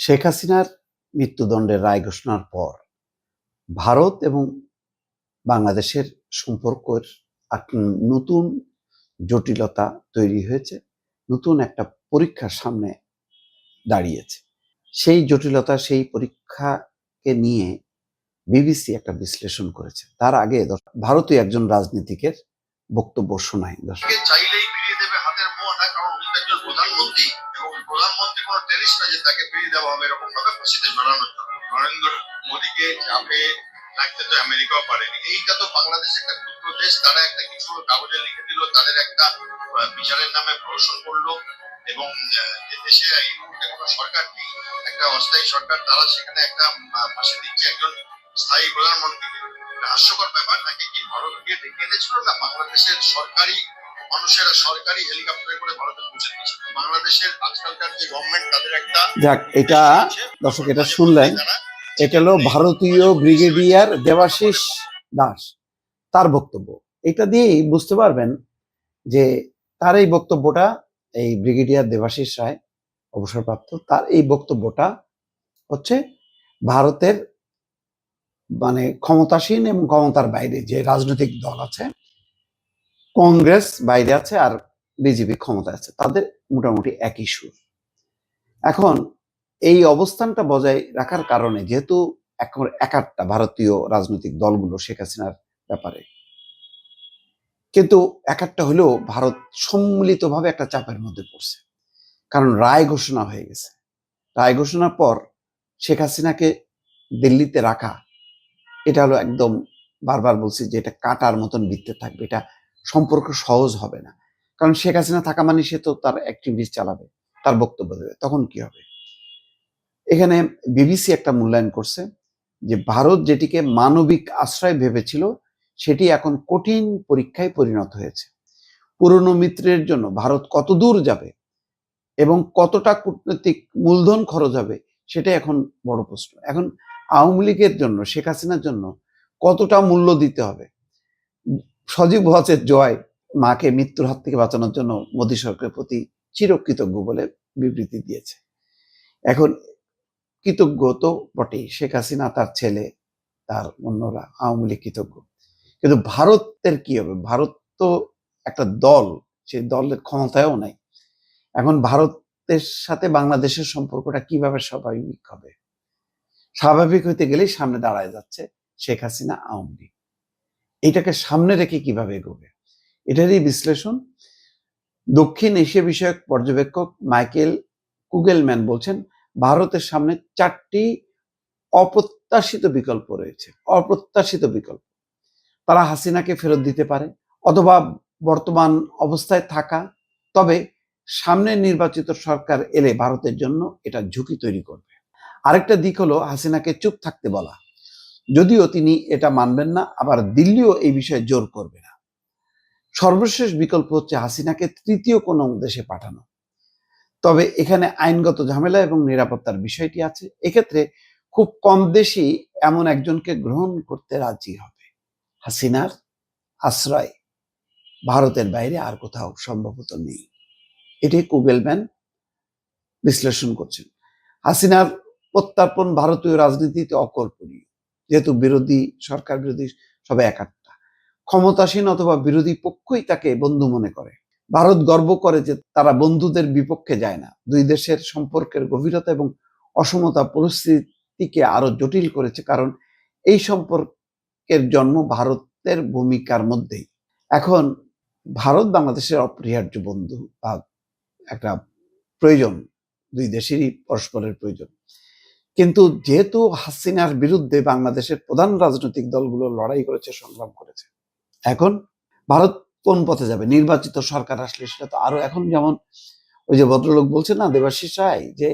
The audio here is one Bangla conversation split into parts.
শেখ হাসিনার মৃত্যুদণ্ডের রায় ঘোষণার পর ভারত এবং বাংলাদেশের সম্পর্কের নতুন জটিলতা তৈরি হয়েছে, নতুন একটা পরীক্ষার সামনে দাঁড়িয়েছে। সেই জটিলতা, সেই পরীক্ষাকে নিয়ে বিবিসি একটা বিশ্লেষণ করেছে। তার আগে ভারতীয় একজন রাজনীতিকের বক্তব্য শোনায়। দর্শক চাইলেই ফিরিয়ে দেবে হাতের মোয়াটা কারণ একজন প্রধানমন্ত্রী। প্রধানমন্ত্রী কোনো টেরিস্ট না যে তাকে ফিরিয়ে দেওয়া হবে এরকম ভাবে ফাঁসিতে ঝোলানোর জন্য নরেন্দ্র মোদীকে চাপে রাখতে তো আমেরিকাও পারেনি। এইটা তো বাংলাদেশ একটা ক্ষুদ্র দেশ, তারা একটা কিছু কাগজে লিখে দিল, তাদের একটা বিচারের নামে প্রহসন করল এবং যে দেশে এই মুহূর্তে কোনো সরকার নেই, একটা অস্থায়ী সরকার, তারা সেখানে একটা ফাঁসি দিচ্ছে একজন স্থায়ী প্রধানমন্ত্রীকে এটা হাস্যকর ব্যাপার নাকি কি ভারত গিয়ে ডেকে এনেছিল না বাংলাদেশের সরকারি মানুষেরা সরকারি হেলিকপ্টারে করে ভারতে পৌঁছে বাংলাদেশের আজকালকার যে গভর্নমেন্ট তাদের একটা যাক এটা দর্শক এটা শুনলেন। এটা হলো ভারতীয় ব্রিগেডিয়ার দেবাশিস দাস তার বক্তব্য। এটা দিয়েই বুঝতে পারবেন যে তার এই বক্তব্যটা এই ব্রিগেডিয়ার দেবাশিস রায় অবসরপ্রাপ্ত তার এই বক্তব্যটা হচ্ছে ভারতের মানে ক্ষমতাসীন এবং ক্ষমতার বাইরে যে রাজনৈতিক দল আছে কংগ্রেস বাইরে আছে আর বিজেপি ক্ষমতা আছে। তাদের মোটামুটি একই সুর। এখন এই অবস্থানটা বজায় রাখার কারণে যেহেতু একাট্টা ভারতীয় রাজনৈতিক দলগুলো শেখ হাসিনার ব্যাপারে। কিন্তু একাট্টা হলেও ভারত সম্মিলিতভাবে একটা চাপের মধ্যে পড়ছে। কারণ রায় ঘোষণা হয়ে গেছে। রায় ঘোষণার পর শেখ হাসিনাকে দিল্লিতে রাখা, এটা হলো একদম বারবার বলছি যে এটা কাটার মতন বৃত্তে থাকবে। এটা সম্পর্ক সহজ হবে না। কারণ শেখ হাসিনা থাকা মানে সে তো তার অ্যাক্টিভিটিস চালাবে, তার বক্তব্য দেবে, তখন কি হবে? এখানে বিবিসি একটা মূল্যায়ন করছে যে ভারত যেটিকে মানবিক আশ্রয় ভেবেছিল, সেটি এখন কঠিন পরীক্ষায় পরিণত হয়েছে। পুরনো মিত্রের জন্য ভারত কত দূর যাবে এবং কতটা কূটনৈতিক মূলধন খরচ হবে সেটা এখন বড় প্রশ্ন। এখন আওয়ামী লীগের জন্য, শেখ হাসিনার জন্য কতটা মূল্য দিতে হবে? সজীব ওয়াজের জয় মাকে মৃত্যুর হাত থেকে বাঁচানোর জন্য মোদী সরকারের প্রতি চিরকৃতজ্ঞ বলে বিবৃতি দিয়েছে। এখন কৃতজ্ঞ তো বটেই, শেখ হাসিনা তার ছেলে, তার অন্যরা, আওয়ামী লীগ কৃতজ্ঞ। কিন্তু ভারতের কি হবে? ভারত তো একটা দল, সেই দলের ক্ষমতায়ও নাই। এখন ভারতের সাথে বাংলাদেশের সম্পর্কটা কীভাবে স্বাভাবিক হবে? স্বাভাবিক হইতে গেলেই সামনে দাঁড়ায় যাচ্ছে শেখ হাসিনা, আওয়ামী লীগ। এইটাকে সামনে রেখে কীভাবে এগোবে? এটারই বিশ্লেষণ। দক্ষিণ এশিয়া বিষয়ক পর্যবেক্ষক মাইকেল কুগেলম্যান বলছেন, ভারতের সামনে চারটি অপ্রত্যাশিত বিকল্প রয়েছে। অপ্রত্যাশিত বিকল্প। তারা হাসিনাকে ফেরত দিতে পারে অথবা বর্তমান অবস্থায় থাকা। তবে সামনে নির্বাচিত সরকার এলে ভারতের জন্য এটা ঝুঁকি তৈরি করবে। আরেকটা দিক হলো হাসিনাকে চুপ থাকতে বলা। যদিও তিনি এটা মানবেন না, আবার দিল্লিও এই বিষয়ে জোর করবে না। সর্বশেষ বিকল্প হচ্ছে হাসিনাকে তৃতীয় কোনো দেশে পাঠানো। তবে এখানে আইনগত ঝামেলা এবং নিরাপত্তার বিষয়টি আছে। এক্ষেত্রে খুব কম দেশই এমন একজনকে গ্রহণ করতে রাজি হবে। হাসিনার আশ্রয় ভারতের বাইরে আর কোথাও সম্ভবত নেই। এটি কুগেলম্যান বিশ্লেষণ করছেন। হাসিনার প্রত্যার্পণ ভারতীয় রাজনীতিতে অকল্পনীয়। যেহেতু বিরোধী সরকার, বিরোধী সবাই একাত্তা। ক্ষমতাসীন অথবা বিরোধী পক্ষই তাকে বন্ধু মনে করে। ভারত গর্ব করে যে তারা বন্ধুদের বিপক্ষে যায় না। দুই দেশের সম্পর্কের গভীরতা এবং অসমতা পরিস্থিতিকে আরও জটিল করেছে কারণ এই সম্পর্কের জন্ম ভারতের ভূমিকার মধ্যেই। এখন ভারত বাংলাদেশের অপরিহার্য বন্ধু বা একটা প্রয়োজন, দুই দেশেরই পরস্পরের প্রয়োজন। কিন্তু যেহেতু হাসিনার বিরুদ্ধে বাংলাদেশের প্রধান রাজনৈতিক দলগুলো লড়াই করেছে, সংগ্রাম করেছে, এখন ভারত কোন পথে যাবে? নির্বাচিত সরকার আসলে সেটা তো আরও এখন যেমন ওই যে ভদ্রলোক বলছে না, দেবাশিস রায়, যে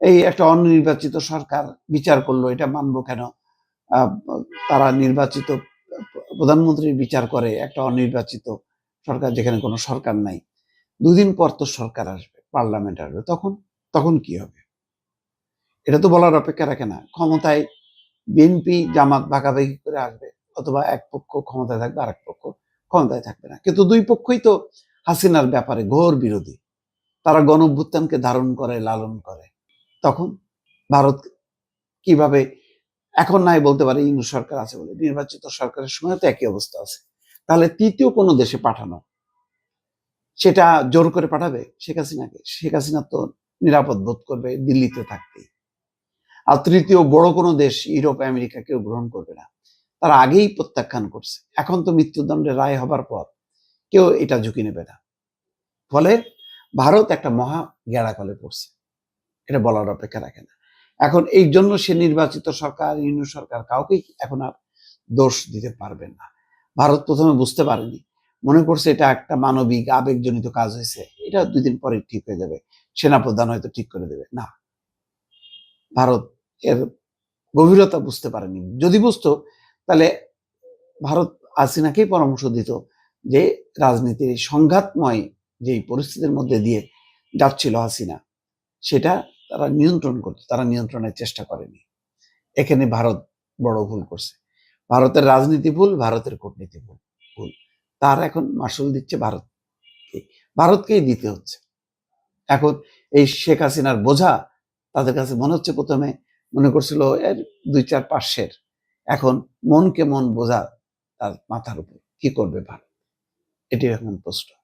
এই একটা অনির্বাচিত সরকার বিচার করল, এটা মানবো কেন? তারা নির্বাচিত প্রধানমন্ত্রীর বিচার করে, একটা অনির্বাচিত সরকার যেখানে কোনো সরকার নাই। দুদিন পর তো সরকার আসবে, পার্লামেন্ট আসবে, তখন তখন কি হবে? এটা তো বলার অপেক্ষা রাখে না। ক্ষমতায় বিএনপি জামাত ভাগাভাগি করে আসবে অথবা এক পক্ষ ক্ষমতায় থাকবে আর এক পক্ষ ক্ষমতায় থাকবে না। কিন্তু দুই পক্ষই তো হাসিনার ব্যাপারে ঘোর বিরোধী। তারা গণ অভ্যুত্থানকে ধারণ করে, লালন করে। তখন ভারত কীভাবে, এখন নাই বলতে পারে ইংরেজ সরকার আছে বলে, নির্বাচিত সরকারের সময় তো একই অবস্থা আছে। তাহলে তৃতীয় কোনো দেশে পাঠানো, সেটা জোর করে পাঠাবে শেখ হাসিনাকে? শেখ হাসিনা তো নিরাপদ বোধ করবে দিল্লিতে থাকতে আর তৃতীয় বড় কোনো দেশ ইউরোপ, আমেরিকা কেউ গ্রহণ করবে না। তারা আগেই প্রত্যাখ্যান করছে। এখন তো মৃত্যুদণ্ডের রায় হবার পর কেউ এটা ঝুঁকি নেবে না। ফলে ভারত একটা মহা গেড়াকলে পড়ছে। এটা বলার অপেক্ষা রাখে না। এখন এই জন্য সে নির্বাচিত সরকার, ইউনিয়ন সরকার কাউকেই এখন আর দোষ দিতে পারবে না। ভারত প্রথমে বুঝতে পারেনি। মনে করছে এটা একটা মানবিক, আবেগজনিত কাজ হয়েছে। এটা দুই দিন পরে ঠিক হয়ে যাবে। সেনাপ্রধান হয়তো ঠিক করে দেবে। না। ভারত গভীরতা বুঝতে পারেনি। যদি বুঝতো, তাহলে ভারত হাসিনাকেই পরামর্শ দিত যে, রাজনীতির সংঘাতময় যে পরিস্থিতির মধ্যে দিয়ে যাচ্ছিল হাসিনা সেটা তারা নিয়ন্ত্রণ করতো তারা নিয়ন্ত্রণের চেষ্টা করেনি। এখানে ভারত বড় ভুল করছে। ভারতের রাজনীতি ভুল, ভারতের কূটনীতি ভুল ভুল। তার এখন মাসুল দিচ্ছে ভারতকে। ভারতকেই দিতে হচ্ছে। এখন এই শেখ হাসিনার বোঝা তাদের কাছে মনে হচ্ছে প্রথমে মনে করছিল এর দুই চার পার্শ্বের। এখন মনকে মন বোঝা তার মাথার উপর। কি করবে ভারত? এটি এখন প্রশ্ন।